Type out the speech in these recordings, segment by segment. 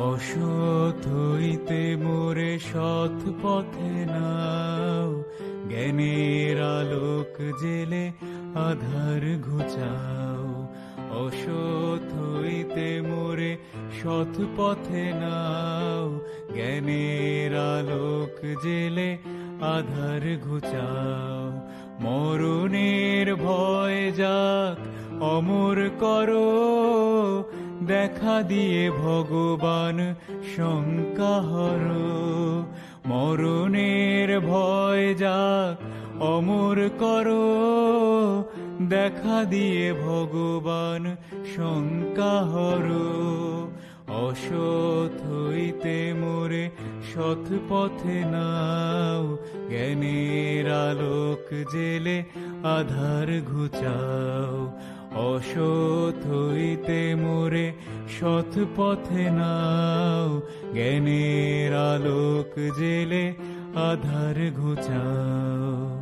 অসৎ হইতে মোরে সৎ পথে নাও। জ্ঞানের আলোক জেলে আধার ঘুচাও। অসৎ হইতে মোরে সৎ পথে নাও। জ্ঞানের আলোক জেলে আধার ঘুচাও। মরণের ভয় যাক, অমর করো। দেখা দিয়ে ভগবান শঙ্কাহর। মরণের ভয় যাক অমর করো। দেখা দিয়ে ভগবান শঙ্কাহর। অসৎ হইতে মোরে সৎ পথে নাও। জ্ঞানের আলোক জেলে আধার ঘুচাও। অসৎ হইতে মোরে সৎ পথে নাও। জ্ঞানের আলোক জেলে আধার ঘুচাও।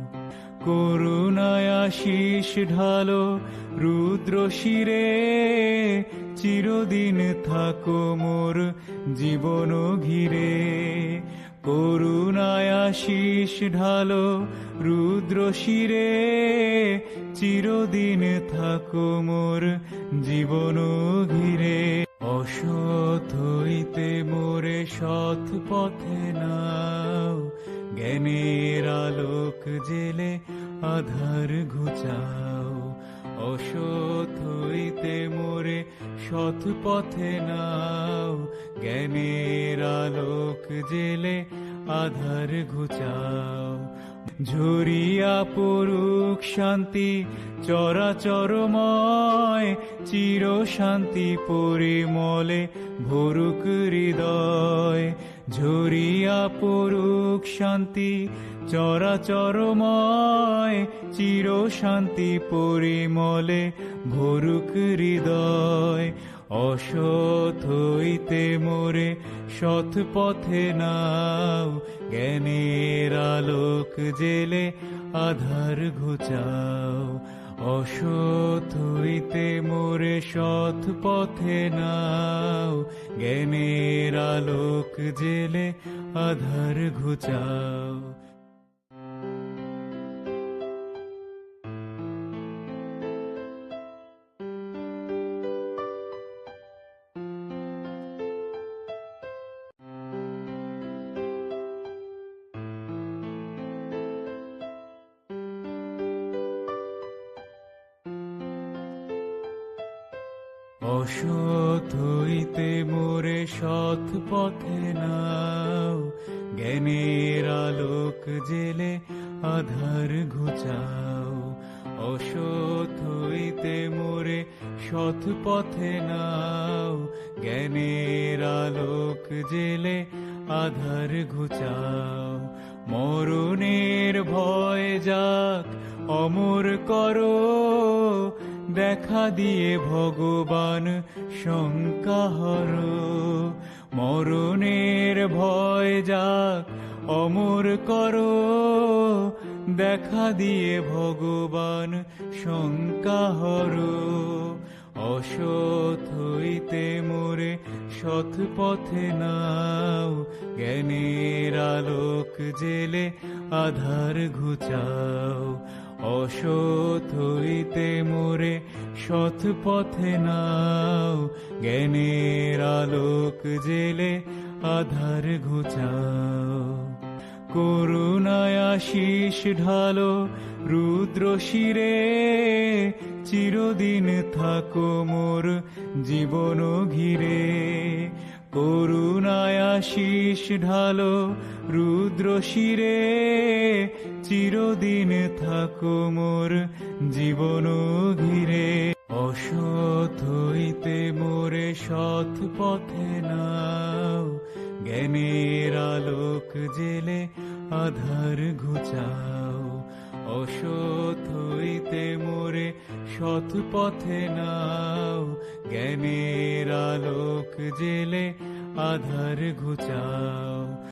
করুণায় আশিস ঢালো রুদ্র শিরে, চিরদিন থাকো মোর জীবন ঘিরে। করুণায় আশিস ঢালো রুদ্র শিরে। চিরদিন থাকো মোর জীবন ঘিরে। অসৎ হইতে মোরে সৎ পথে নাও। জ্ঞানের আলোক জেলে আধার ঘুচাও। অসৎ হইতে মোরে সৎ পথে নাও। জ্ঞানের আলোক জেলে আধার ঘুচাও। ঝরিয়া পড়ুক শান্তি, চরাচরময় চির শান্তি পরিমলে ভরুক হৃদয়। ঝরিয়া পড়ুক শান্তি চরাচরময় চির শান্তি পরিমলে ভরুক হৃদয়, অসৎ হইতে মোরে সৎ পথে নাও, জ্ঞানের আলোক জেলে আধার ঘুচাও, অসৎ হইতে মোরে সৎ পথে নাও, জ্ঞানের আলোক জেলে আধার ঘুচাও। অসৎ হইতে মোরে সৎ পথে নাও। জ্ঞানের আলোক জেলে আধার ঘুচাও। অসৎ হইতে মোরে সৎ পথে নাও। জ্ঞানের আলোক জেলে আধার ঘুচাও। মরণের ভয় যাক, অমর করো। দেখা দিয়ে ভগবান শঙ্কাহর। মরণের ভয় যাক অমর করো। দেখা দিয়ে ভগবান শঙ্কাহর। অসৎ হইতে মোরে সৎ পথে নাও। জ্ঞানের আলোক জেলে আধার ঘুচাও। অসৎ হইতে মোরে সৎ পথে নাও। জ্ঞানের আলোক জেলে আধার ঘুচাও। করুণায় আশিস ঢালো রুদ্র শিরে, চিরদিন থাকো মোর জীবন ঘিরে। করুণায় আশিস ঢালো রুদ্র শিরে চিরদিন থাকো মোর জীবন ঘিরে। অসৎ হইতে মোরে সৎ পথে নাও। জ্ঞানের আলোক জেলে আধার ঘুচাও। অসৎ হইতে মোরে সৎ পথে নাও। জ্ঞানের আলোক জেলে আধার ঘুচাও।